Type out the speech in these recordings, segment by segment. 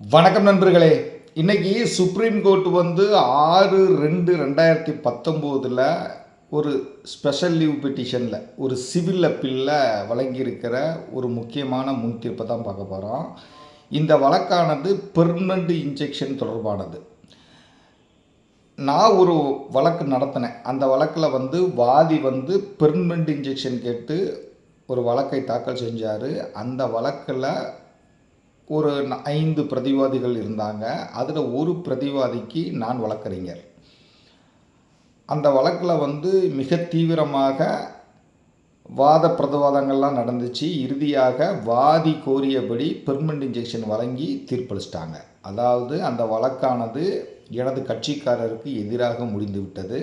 வணக்கம் நண்பர்களே. இன்னைக்கு சுப்ரீம் கோர்ட் வந்து ஆறு ரெண்டு ரெண்டாயிரத்தி பத்தொம்போதில் ஒரு ஸ்பெஷல் லீவ் பெட்டிஷனில் ஒரு சிவில் அப்பீலில் வழங்கியிருக்கிற ஒரு முக்கியமான முன் தீர்ப்பை தான் பார்க்க போகிறோம் இந்த வழக்கானது பெர்மனண்ட் இன்ஜெக்ஷன் தொடர்பானது. நான் ஒரு வழக்கு நடத்தினேன். அந்த வழக்கில் வந்து வாதி வந்து பெர்மனண்ட் இன்ஜெக்ஷன் கேட்டு ஒரு வழக்கை தாக்கல் செஞ்சார். அந்த வழக்கில் ஒரு ஐந்து பிரதிவாதிகள் இருந்தாங்க. அதில் ஒரு பிரதிவாதிக்கு நான் வழக்கறிஞர். அந்த வழக்கில் வந்து மிக தீவிரமாக வாத பிரதிவாதங்கள்லாம் நடந்துச்சு. இறுதியாக வாதி கோரியபடி பெர்மனண்ட் இன்ஜெக்ஷன் வழங்கி தீர்ப்பளிச்சிட்டாங்க. அதாவது அந்த வழக்கானது எனது கட்சிக்காரருக்கு எதிராக முடிந்துவிட்டது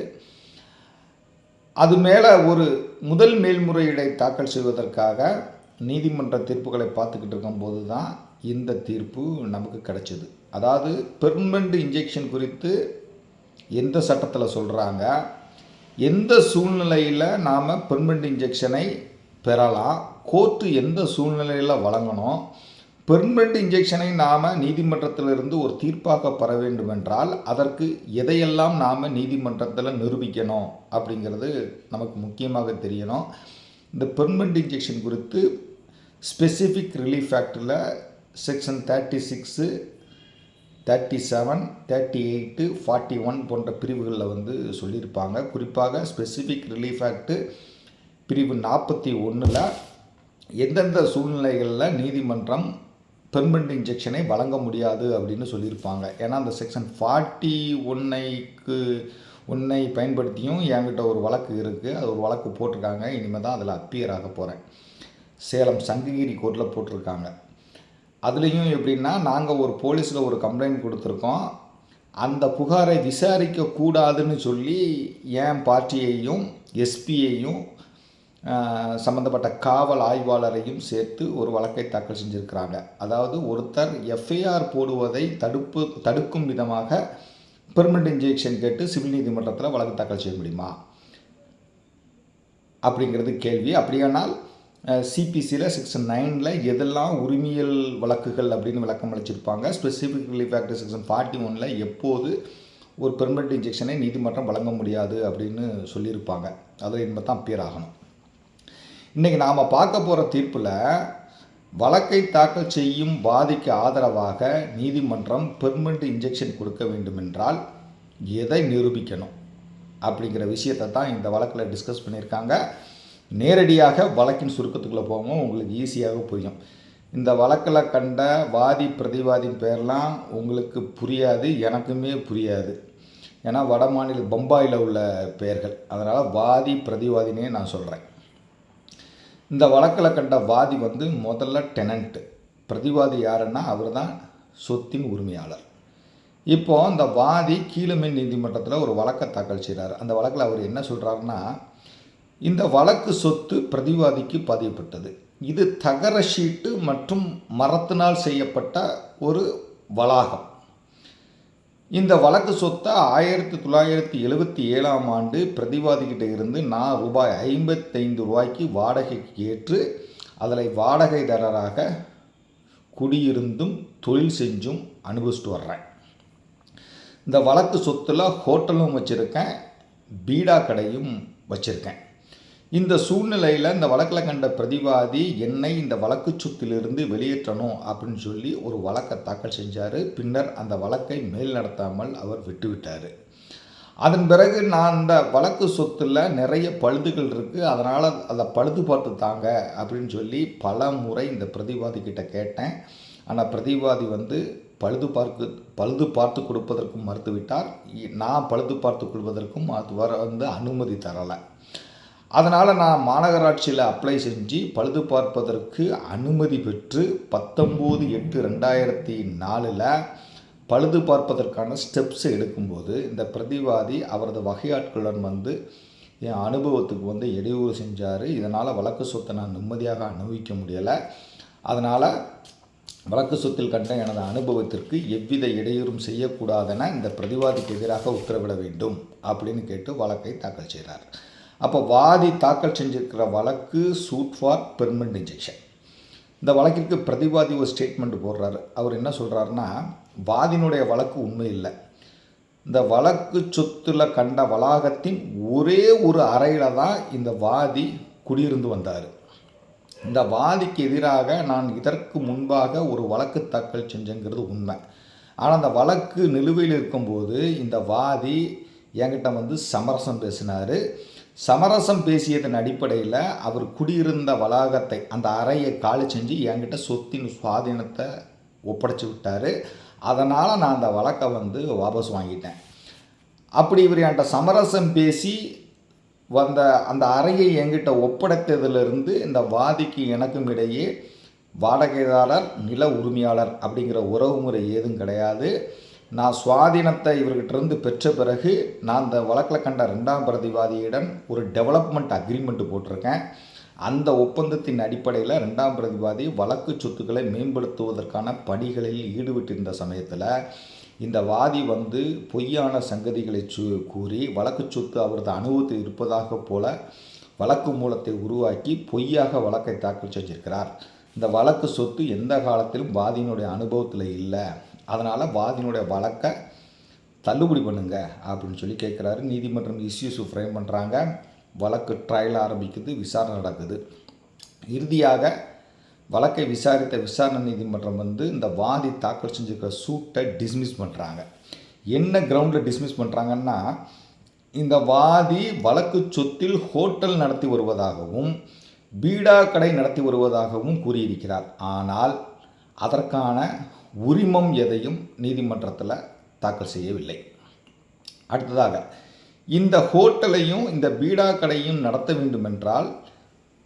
அது மேலே ஒரு முதல் மேல்முறையீடை தாக்கல் செய்வதற்காக நீதிமன்ற தீர்ப்புகளை பார்த்துக்கிட்டு இருக்கும்போது தான் இந்த தீர்ப்பு நமக்கு கிடைச்சது. அதாவது பெர்மனண்ட் இன்ஜெக்ஷன் குறித்து எந்த சட்டத்தில் சொல்கிறாங்க எந்த சூழ்நிலையில் நாம் பெர்மனண்ட் இன்ஜெக்ஷனை பெறலாம்? கோர்ட்டு எந்த சூழ்நிலையில் வழங்கணும்? பெர்மனண்ட் இன்ஜெக்ஷனை நாம் நீதிமன்றத்திலிருந்து ஒரு தீர்ப்பாக பெற வேண்டுமென்றால் அதற்கு எதையெல்லாம் நாம் நீதிமன்றத்தில் நிரூபிக்கணும் அப்படிங்கிறது நமக்கு முக்கியமாக தெரியணும். இந்த பெர்மனண்ட் இன்ஜெக்ஷன் குறித்து ஸ்பெசிஃபிக் ரிலீஃப் ஆக்டில் section thirty six thirty seven thirty eight forty one போன்ற பிரிவுகளில் வந்து சொல்லியிருப்பாங்க. குறிப்பாக ஸ்பெசிஃபிக் ரிலீஃப் ஆக்ட்டு பிரிவு நாற்பத்தி ஒன்றில் எந்தெந்த சூழ்நிலைகளில் நீதிமன்றம் பெர்மனண்ட் இன்ஜெக்ஷனை வழங்க முடியாது அப்படின்னு சொல்லியிருப்பாங்க. ஏன்னா அந்த செக்ஷன் ஃபார்ட்டி ஒன்னைக்கு ஒன்னை பயன்படுத்தியும் என்கிட்ட ஒரு வழக்கு இருக்குது அது ஒரு வழக்கு போட்டிருக்காங்க. இனிமேல் தான் அதில் அப்பியர் ஆக போகிறேன் சேலம் சங்ககிரி கோர்ட்டில் போட்டிருக்காங்க. அதுலேயும் எப்படின்னா நாங்கள் ஒரு போலீஸில் ஒரு கம்ப்ளைண்ட் கொடுத்துருக்கோம். அந்த புகாரை விசாரிக்க கூடாதுன்னு சொல்லி என் பார்ட்டியையும் எஸ்பியையும் சம்மந்தப்பட்ட காவல் ஆய்வாளரையும் சேர்த்து ஒரு வழக்கை தாக்கல் செஞ்சுருக்கிறாங்க. அதாவது ஒருத்தர் எஃப்ஐஆர் போடுவதை தடுப்பு தடுக்கும் விதமாக பெர்மனண்ட் இன்ஜெக்ஷன் கேட்டு சிவில் நீதிமன்றத்தில் வழக்கு தாக்கல் செய்ய முடியுமா? அப்படிங்கிறது கேள்வி. அப்படியானால் சிபிசியில் செக்ஷன் நைனில் எதெல்லாம் உரிமையல் வழக்குகள் அப்படின்னு விளக்கம் அளிச்சிருப்பாங்க. Specific relief act section forty ஒனில் எப்போது ஒரு பெர்மனெண்ட் இன்ஜெக்ஷனை நீதிமன்றம் வழங்க முடியாது அப்படின்னு சொல்லியிருப்பாங்க. அதில் என்பது தான் பேர் ஆகணும் இன்றைக்கி நாம் பார்க்க போகிற தீர்ப்பில் வழக்கை தாக்கல் செய்யும் பாதிக்கு ஆதரவாக நீதிமன்றம் பெர்மனெண்ட் இன்ஜெக்ஷன் கொடுக்க வேண்டுமென்றால் எதை நிரூபிக்கணும் அப்படிங்கிற விஷயத்தை தான் இந்த வழக்கில் டிஸ்கஸ் பண்ணியிருக்காங்க. நேரடியாக வழக்கின் சுருக்கத்துக்குள்ளே போவோம் உங்களுக்கு ஈஸியாக புரியும். இந்த வழக்கில் கண்ட வாதி பிரதிவாதியின் பேர்லாம் உங்களுக்கு புரியாது எனக்குமே புரியாது. ஏன்னா வட மாநில பம்பாயில் உள்ள பெயர்கள் அதனால் வாதி பிரதிவாதினே நான் சொல்கிறேன் இந்த வழக்கில் கண்ட வாதி வந்து முதல்ல டெனண்ட்டு பிரதிவாதி யாருன்னா அவர் தான் சொத்தின் உரிமையாளர். இப்போது அந்த வாதி கீழமை நீதிமன்றத்தில் ஒரு வழக்கை தாக்கல் செய்கிறார் அந்த வழக்கில் அவர் என்ன சொல்கிறாருன்னா இந்த வழக்கு சொத்து பிரதிவாதிக்கு பதியப்பட்டது. இது தகர ஷீட்டு மற்றும் மரத்தினால் செய்யப்பட்ட ஒரு வளாகம். இந்த வழக்கு சொத்தை ஆயிரத்தி தொள்ளாயிரத்தி எழுபத்தி ஏழாம் ஆண்டு பிரதிவாதிகிட்ட இருந்து நான் ரூபாய் ஐம்பத்தைந்து ரூபாய்க்கு வாடகைக்கு ஏற்று அதில் வாடகைதாரராக குடியிருந்தும் தொழில் செஞ்சும் அனுபவிச்சுட்டு வர்றேன். இந்த வழக்கு சொத்தில் ஹோட்டலும் வச்சுருக்கேன் பீடா கடையும் வச்சுருக்கேன். இந்த சூழ்நிலையில் இந்த வழக்கில் கண்ட பிரதிவாதி என்னை இந்த வழக்கு சொத்திலிருந்து வெளியேற்றணும் அப்படின்னு சொல்லி ஒரு வழக்கை தாக்கல் செஞ்சார். பின்னர் அந்த வழக்கை மேல் நடத்தாமல் அவர் விட்டுவிட்டார். அதன் பிறகு நான் அந்த வழக்கு சொத்தில் நிறைய பழுதுகள் இருக்குது அதனால் அதை பழுது பார்த்து தாங்க அப்படின்னு சொல்லி பல முறை இந்த பிரதிவாதி கிட்ட கேட்டேன். ஆனால் பிரதிவாதி வந்து பழுது பார்க்கு பழுது பார்த்து கொடுப்பதற்கும் மறுத்துவிட்டார். இ- நான் பழுது பார்த்து கொள்வதற்கும் அது வர வந்து அனுமதி தரலை. அதனால் நான் மாநகராட்சியில் அப்ளை செஞ்சு பழுது பார்ப்பதற்கு அனுமதி பெற்று பத்தொம்போது எட்டு ரெண்டாயிரத்தி நாலில் பழுது பார்ப்பதற்கான ஸ்டெப்ஸ் எடுக்கும்போது இந்த பிரதிவாதி அவரது வகையாட்களுடன் வந்து என் அனுபவத்துக்கு வந்து இடையூறு செஞ்சார். இதனால் வழக்கு சொத்தை நான் நிம்மதியாக அனுபவிக்க முடியலை. அதனால் வழக்கு சொத்தில் கண்ட எனது அனுபவத்திற்கு எவ்வித இடையூறும் செய்யக்கூடாதென இந்த பிரதிவாதிக்கு எதிராக உத்தரவிட வேண்டும் அப்படின்னு கேட்டு வழக்கை தாக்கல் செய்கிறார் அப்போ வாதி தாக்கல் செஞ்சிருக்கிற வழக்கு சூட் ஃபார் பெர்மனன்ட் இன்ஜெக்ஷன் இந்த வழக்கிற்கு பிரதிவாதி ஒரு ஸ்டேட்மெண்ட் போடுறாரு. அவர் என்ன சொல்கிறாருன்னா வாதினுடைய வழக்கு உண்மை இல்லை. இந்த வழக்கு சொத்தில் கண்ட வளாகத்தின் ஒரே ஒரு அறையில் தான் இந்த வாதி குடியிருந்து வந்தார். இந்த வாதிக்கு எதிராக நான் இதற்கு முன்பாக ஒரு வழக்கு தாக்கல் செஞ்சேங்கிறது உண்மை. ஆனால் அந்த வழக்கு நிலுவையில் இருக்கும்போது இந்த வாதி என்கிட்ட வந்து சமரசம் பேசினார். சமரசம் பேசியதன் அடிப்படையில் அவர் குடியிருந்த வளாகத்தை அந்த அறையை காலி செஞ்சு என்கிட்ட சொத்தின் சுவாதீனத்தை ஒப்படைச்சி விட்டார். அதனால் நான் அந்த வழக்கை வந்து வாபஸ் வாங்கிட்டேன். அப்படி இவர் என்கிட்ட சமரசம் பேசி வந்த அந்த அறையை என்கிட்ட ஒப்படைத்ததிலிருந்து இந்த வாதிக்கு எனக்கும் இடையே வாடகைதாரர் நில உரிமையாளர் அப்படிங்கிற உறவுமுறை ஏதும் கிடையாது. நான் சுவாதீனத்தை இவர்கிட்டருந்து பெற்ற பிறகு நான் அந்த வழக்கில் கண்ட ரெண்டாம் பிரதிவாதியிடம் ஒரு டெவலப்மெண்ட் அக்ரிமெண்ட் போட்டிருக்கேன். அந்த ஒப்பந்தத்தின் அடிப்படையில் ரெண்டாம் பிரதிவாதி வழக்கு சொத்துக்களை மேம்படுத்துவதற்கான பணிகளில் ஈடுபட்டிருந்த சமயத்தில் இந்த வாதி வந்து பொய்யான சங்கதிகளை சு கூறி வழக்கு சொத்து அவரது அனுபவத்தில் இருப்பதாக போல வழக்கு மூலத்தை உருவாக்கி பொய்யாக வழக்கை தாக்கல் செஞ்சிருக்கிறார். இந்த வழக்கு சொத்து எந்த காலத்திலும் வாதியினுடைய அனுபவத்தில் இல்லை. அதனால் வாதியினுடைய வழக்கை தள்ளுபடி பண்ணுங்க அப்படின்னு சொல்லி கேட்குறாரு. நீதிமன்றம் இஷ்யூஸ் ஃப்ரேம் பண்ணுறாங்க வழக்கு ட்ரையல் ஆரம்பிக்குது விசாரணை நடக்குது. இறுதியாக வழக்கை விசாரித்த விசாரணை நீதிமன்றம் வந்து இந்த வாதி தாக்கல் செஞ்சுருக்கிற சூட்டை டிஸ்மிஸ் பண்ணுறாங்க என்ன கிரவுண்டில் டிஸ்மிஸ் பண்ணுறாங்கன்னா இந்த வாதி வழக்கு சொத்தில் ஹோட்டல் நடத்தி வருவதாகவும் பீடா கடை நடத்தி வருவதாகவும் கூறியிருக்கிறார். ஆனால் அதற்கான உரிமம் எதையும் நீதிமன்றத்தில் தாக்கல் செய்யவில்லை. அடுத்ததாக இந்த ஹோட்டலையும் இந்த பீடா கடையும் நடத்த வேண்டுமென்றால்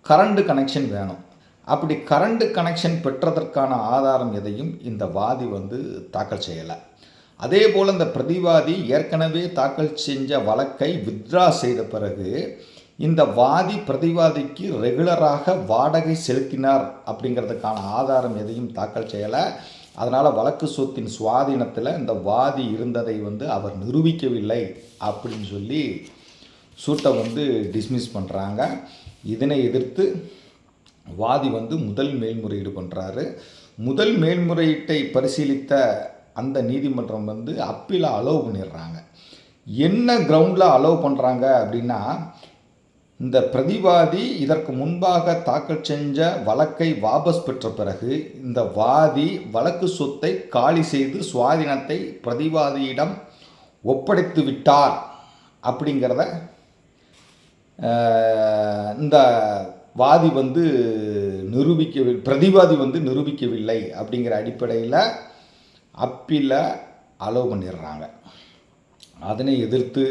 கரண்ட் கனெக்ஷன் வேணும். அப்படி கரண்ட் கனெக்ஷன் பெற்றதற்கான ஆதாரம் எதையும் இந்த வாதி வந்து தாக்கல் செய்யலை. அதே போல் இந்த பிரதிவாதி ஏற்கனவே தாக்கல் செஞ்ச வழக்கை வித்ரா செய்த பிறகு இந்த வாதி பிரதிவாதிக்கு ரெகுலராக வாடகை செலுத்தினார் அப்படிங்கிறதுக்கான ஆதாரம் எதையும் தாக்கல் செய்யலை. அதனால் வழக்கு சொத்தின் சுவாதீனத்தில் இந்த வாதி இருந்ததை வந்து அவர் நிரூபிக்கவில்லை அப்படின்னு சொல்லி சூட்டை வந்து டிஸ்மிஸ் பண்ணுறாங்க இதனை எதிர்த்து வாதி வந்து முதல் மேல்முறையீடு பண்ணுறாரு முதல் மேல்முறையீட்டை பரிசீலித்த அந்த நீதிமன்றம் வந்து அப்பீல அலோவ் பண்ணிடுறாங்க. என்ன கிரவுண்டில் அலோவ் பண்ணுறாங்க அப்படின்னா இந்த பிரதிவாதி இதற்கு முன்பாக தாக்கல் செஞ்ச வழக்கை வாபஸ் பெற்ற பிறகு இந்த வாதி வழக்கு சொத்தை காலி செய்து சுவாதீனத்தை பிரதிவாதியிடம் ஒப்படைத்து விட்டார் அப்படிங்கிறத இந்த வாதி வந்து நிரூபிக்க பிரதிவாதி வந்து நிரூபிக்கவில்லை அப்படிங்கிற அடிப்படையில் அப்பீலை அலோவ் பண்ணிடுறாங்க அதனை எதிர்த்து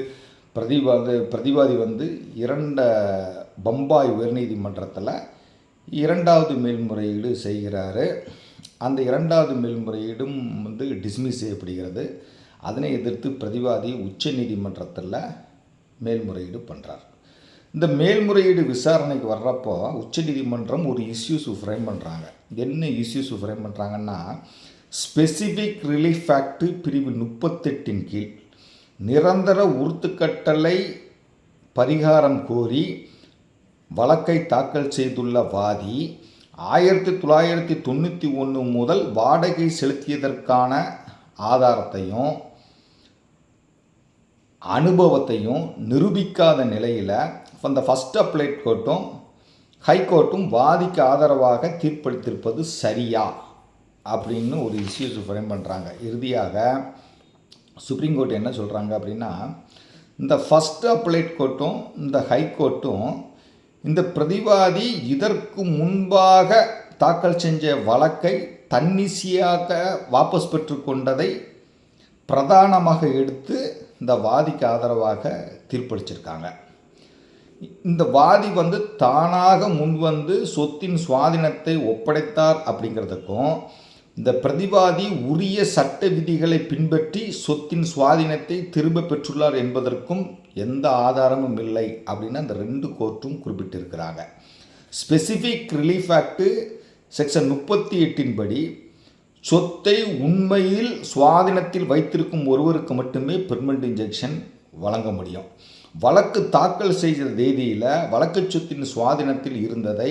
பிரதிவாதி பிரதிவாதி வந்து இரண்ட பம்பாய் உயர்நீதிமன்றத்தில் இரண்டாவது மேல்முறையீடு செய்கிறாரு. அந்த இரண்டாவது மேல்முறையீடும் வந்து டிஸ்மிஸ் செய்யப்படுகிறது. அதனை எதிர்த்து பிரதிவாதி உச்ச நீதிமன்றத்தில் மேல்முறையீடு பண்ணுறார் இந்த மேல்முறையீடு விசாரணைக்கு வர்றப்போ உச்சநீதிமன்றம் ஒரு இஷ்யூஸு ஃப்ரேம் பண்ணுறாங்க என்ன இஷ்யூஸு ஃப்ரேம் பண்ணுறாங்கன்னா ஸ்பெசிஃபிக் ரிலீஃப் ஆக்ட் பிரிவு முப்பத்தெட்டின் கீழ் நிரந்தர உறுத்துக்கட்டளை பரிகாரம் கோரி வழக்கை தாக்கல் செய்துள்ள வாதி ஆயிரத்தி தொள்ளாயிரத்தி தொண்ணூற்றி ஒன்று முதல் வாடகை செலுத்தியதற்கான ஆதாரத்தையும் அனுபவத்தையும் நிரூபிக்காத நிலையில் அந்த ஃபஸ்ட் அப்ளைட் கோர்ட்டும் ஹைகோர்ட்டும் வாதிக்கு ஆதரவாக தீர்ப்பளித்திருப்பது சரியா? அப்படின்னு ஒரு இஷ்யூஸ் ஃப்ரேம் பண்ணுறாங்க இறுதியாக சுப்ரீம் கோர்ட் என்ன சொல்கிறாங்க அப்படின்னா இந்த ஃபஸ்ட் அப்ளைட் கோர்ட்டும் இந்த ஹை கோர்ட்டும் இந்த பிரதிவாதி இதற்கு முன்பாக தாக்கல் செஞ்ச வழக்கை தன்னிசையாக வாபஸ் பெற்றுக்கொண்டதை பிரதானமாக எடுத்து இந்த வாதிக்கு ஆதரவாக தீர்ப்பளிச்சிருக்காங்க. இந்த வாதி வந்து தானாக முன்வந்து சொத்தின் சுவாதீனத்தை ஒப்படைத்தார் அப்படிங்கிறதுக்கும் இந்த பிரதிவாதி உரிய சட்ட விதிகளை பின்பற்றி சொத்தின் சுவாதீனத்தை திரும்ப பெற்றுள்ளார் என்பதற்கும் எந்த ஆதாரமும் இல்லை அப்படின்னு அந்த ரெண்டு கோர்ட்டும் குறிப்பிட்டிருக்கிறாங்க. ஸ்பெசிஃபிக் ரிலீஃப் ஆக்டு செக்ஷன் முப்பத்தி எட்டின் படி சொத்தை உண்மையில் சுவாதீனத்தில் வைத்திருக்கும் ஒருவருக்கு மட்டுமே பெர்மனண்ட் இன்ஜெக்ஷன் வழங்க முடியும். வழக்கு தாக்கல் செய்த தேதியில் வழக்கு சொத்தின் சுவாதீனத்தில் இருந்ததை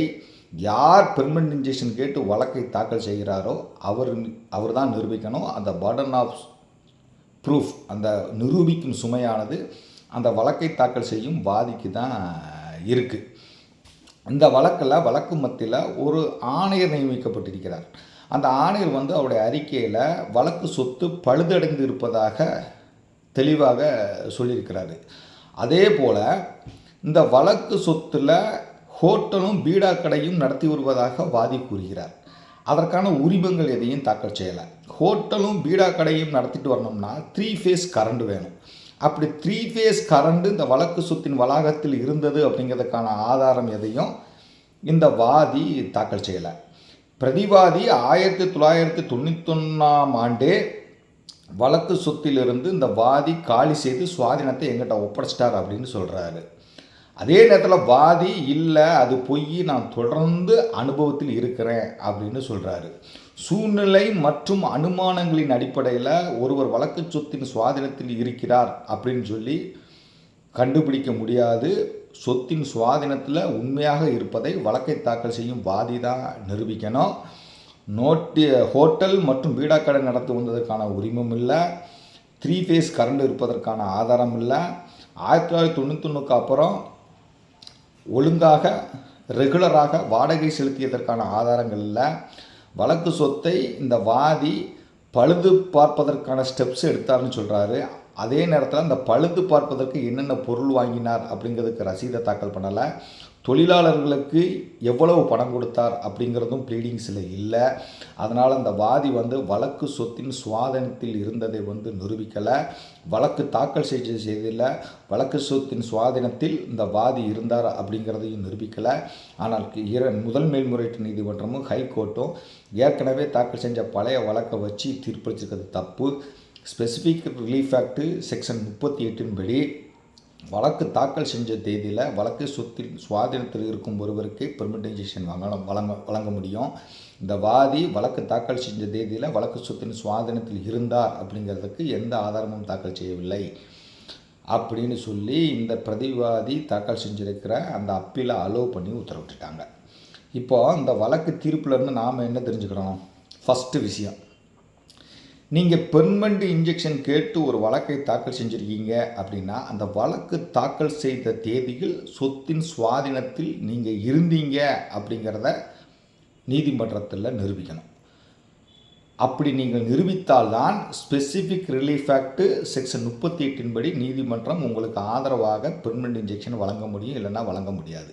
யார் பெர்மனன்ட் இன்ஜெக்ஷன் கேட்டு வழக்கை தாக்கல் செய்கிறாரோ அவர் அவர் தான் நிரூபிக்கணும். அந்த பர்டன் ஆஃப் ப்ரூஃப் அந்த நிரூபிக்கும் சுமையானது அந்த வழக்கை தாக்கல் செய்யும் வாதிக்கு தான் இருக்குது இந்த வழக்கில் வழக்கு மத்தியில் ஒரு ஆணையர் நியமிக்கப்பட்டிருக்கிறார். அந்த ஆணையர் வந்து அவருடைய அறிக்கையில் வழக்கு சொத்து பழுதடைந்து இருப்பதாக தெளிவாக சொல்லியிருக்கிறாரு. அதே போல் இந்த வழக்கு சொத்தில் ஹோட்டலும் பீடா கடையும் நடத்தி வருவதாக வாதி கூறுகிறார். அதற்கான உரிமங்கள் எதையும் தாக்கல் செய்யலை. ஹோட்டலும் பீடா கடையும் நடத்திட்டு வரணும்னா த்ரீ ஃபேஸ் கரண்ட் வேணும். அப்படி த்ரீ ஃபேஸ் கரண்ட் இந்த வழக்கு சொத்தின் வளாகத்தில் இருந்தது அப்படிங்கிறதுக்கான ஆதாரம் எதையும் இந்த வாதி தாக்கல் செய்யலை. பிரதிவாதி ஆயிரத்தி தொள்ளாயிரத்தி தொண்ணூத்தொன்னாம் ஆண்டே வழக்கு சொத்திலிருந்து இந்த வாதி காலி செய்து சுவாதீனத்தை எங்கிட்ட ஒப்படைச்சிட்டார் அப்படின்னு சொல்கிறாரு அதே நேரத்தில் வாதி இல்லை அது பொய் நான் தொடர்ந்து அனுபவத்தில் இருக்கிறேன் அப்படின்னு சொல்கிறாரு சூழ்நிலை மற்றும் அனுமானங்களின் அடிப்படையில் ஒருவர் வழக்கு சொத்தின் சுவாதீனத்தில் இருக்கிறார் அப்படின்னு சொல்லி கண்டுபிடிக்க முடியாது. சொத்தின் சுவாதீனத்தில் உண்மையாக இருப்பதை வழக்கை தாக்கல் செய்யும் வாதி தான் நிரூபிக்கணும். நோட்டி ஹோட்டல் மற்றும் வீடாக்கடை நடத்தி வந்ததற்கான உரிமம் இல்லை. த்ரீ ஃபேஸ் கரண்ட் இருப்பதற்கான ஆதாரம் இல்லை. ஆயிரத்தி தொள்ளாயிரத்தி தொண்ணூற்றி ஒன்றுக்கு அப்புறம் ஒழுங்காக ரெகுலராக வாடகை செலுத்தியதற்கான ஆதாரங்கள் இல்லை. வழக்கு சொத்தை இந்த வாதி பழுது பார்ப்பதற்கான ஸ்டெப்ஸ் எடுத்தார்னு சொல்கிறாரு அதே நேரத்தில் அந்த பழுது பார்ப்பதற்கு என்னென்ன பொருள் வாங்கினார் அப்படிங்கிறதுக்கு ரசீதை தாக்கல் பண்ணலை. தொழிலாளர்களுக்கு எவ்வளவு பணம் கொடுத்தார் அப்படிங்கிறதும் ப்ளீடிங்ஸில் இல்லை. அதனால் அந்த வாதி வந்து வழக்கு சொத்தின் சுவாதனத்தில் இருந்ததை வந்து நிரூபிக்கலை. வழக்கு தாக்கல் செய்த செய்ததில்லை வழக்கு சொத்தின் சுவாதீனத்தில் இந்த வாதி இருந்தார் அப்படிங்கிறதையும் நிரூபிக்கலை. ஆனால் இர முதல் மேல்முறையீட்டு நீதிமன்றமும் ஹைகோர்ட்டும் ஏற்கனவே தாக்கல் செஞ்ச பழைய வழக்கை வச்சு தீர்ப்பளிச்சிருக்கிறது தப்பு. ஸ்பெசிஃபிக் ரிலீஃப் ஆக்டு செக்ஷன் முப்பத்தி எட்டின் படி வழக்கு தாக்கல் செஞ்ச தேதியில் வழக்கு சொத்தில் சுவாதீனத்தில் இருக்கும் ஒருவருக்கு பெர்மிட்டைசேஷன் வாங்க வழங்க வழங்க முடியும். இந்த வாதி வழக்கு தாக்கல் செஞ்ச தேதியில் வழக்கு சொத்தின் சுவாதீனத்தில் இருந்தார் அப்படிங்கிறதுக்கு எந்த ஆதாரமும் தாக்கல் செய்யவில்லை. அப்படின்னு சொல்லி இந்த பிரதிவாதி தாக்கல் செஞ்சுருக்கிற அந்த அப்பீலை அலோவ் பண்ணி உத்தரவிட்டுட்டாங்க. இப்போது இந்த வழக்கு தீர்ப்புலேருந்து நாம் என்ன தெரிஞ்சுக்கிறோம் ஃபஸ்ட்டு விஷயம். நீங்கள் பெர்மனண்ட் இன்ஜெக்ஷன் கேட்டு ஒரு வழக்கை தாக்கல் செஞ்சுருக்கீங்க அப்படின்னா அந்த வழக்கு தாக்கல் செய்த தேதியில் சொத்தின் சுவாதீனத்தில் நீங்கள் இருந்தீங்க அப்படிங்கிறத நீதிமன்றத்தில் நிரூபிக்கணும். அப்படி நீங்கள் நிரூபித்தால்தான் ஸ்பெசிஃபிக் ரிலீஃப் ஆக்டு செக்ஷன் முப்பத்தி எட்டின் படி நீதிமன்றம் உங்களுக்கு ஆதரவாக பெர்மனண்ட் இன்ஜெக்ஷன் வழங்க முடியும் இல்லைன்னா வழங்க முடியாது.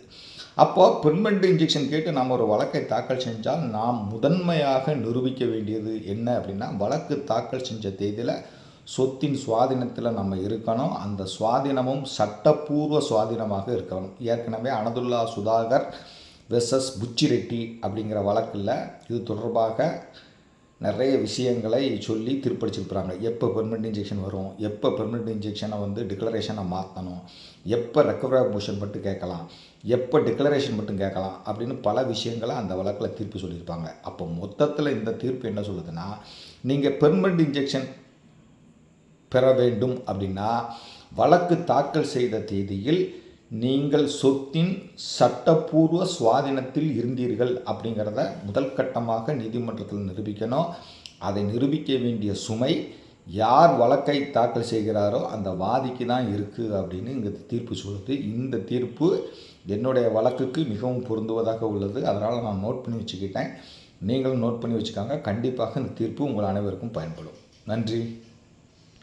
அப்போது பெர்மனண்ட் இன்ஜெக்ஷன் கேட்டு நாம் ஒரு வழக்கை தாக்கல் செஞ்சால் நாம் முதன்மையாக நிரூபிக்க வேண்டியது என்ன அப்படின்னா வழக்கு தாக்கல் செஞ்ச தேதியில் சொத்தின் சுவாதீனத்தில் நம்ம இருக்கணும். அந்த சுவாதீனமும் சட்டப்பூர்வ சுவாதீனமாக இருக்கணும். ஏற்கனவே அனதுல்லா சுதாகர் வெர்சஸ் புச்சிரெட்டி அப்படிங்கிற வழக்கில் இது தொடர்பாக நிறைய விஷயங்களை சொல்லி திருப்படிச்சிருக்கிறாங்க எப்போ பெர்மனெண்ட் இன்ஜெக்ஷன் வரும்? எப்போ பெர்மனெண்ட் இன்ஜெக்ஷனை வந்து டிக்ளரேஷனை மாற்றணும் எப்போ ரெக்கவரி மோஷன் பட்டு கேட்கலாம்? எப்போ டிக்ளரேஷன் மட்டும் கேட்கலாம் அப்படின்னு பல விஷயங்களை அந்த வழக்கில் தீர்ப்பு சொல்லியிருப்பாங்க. அப்போ மொத்தத்தில் இந்த தீர்ப்பு என்ன சொல்லுதுன்னா நீங்கள் பெர்மனண்ட் இன்ஜெக்ஷன் பெற வேண்டும் அப்படின்னா வழக்கு தாக்கல் செய்த தேதியில் நீங்கள் சொத்தின் சட்டப்பூர்வ சுவாதீனத்தில் இருந்தீர்கள் அப்படிங்கிறத முதல் கட்டமாக நீதிமன்றத்தில் நிரூபிக்கணும். அதை நிரூபிக்க வேண்டிய சுமை யார் வழக்கை தாக்கல் செய்கிறாரோ அந்த வாதிக்கு தான் இருக்குது அப்படின்னு இங்கே தீர்ப்பு சொல்லுது. இந்த தீர்ப்பு என்னுடைய வழக்குக்கு மிகவும் பொருந்துவதாக உள்ளது. அதனால் நான் நோட் பண்ணி வச்சுக்கிட்டேன். நீங்களும் நோட் பண்ணி வச்சுக்காங்க. கண்டிப்பாக இந்த தீர்ப்பு உங்கள் அனைவருக்கும் பயன்படும். நன்றி.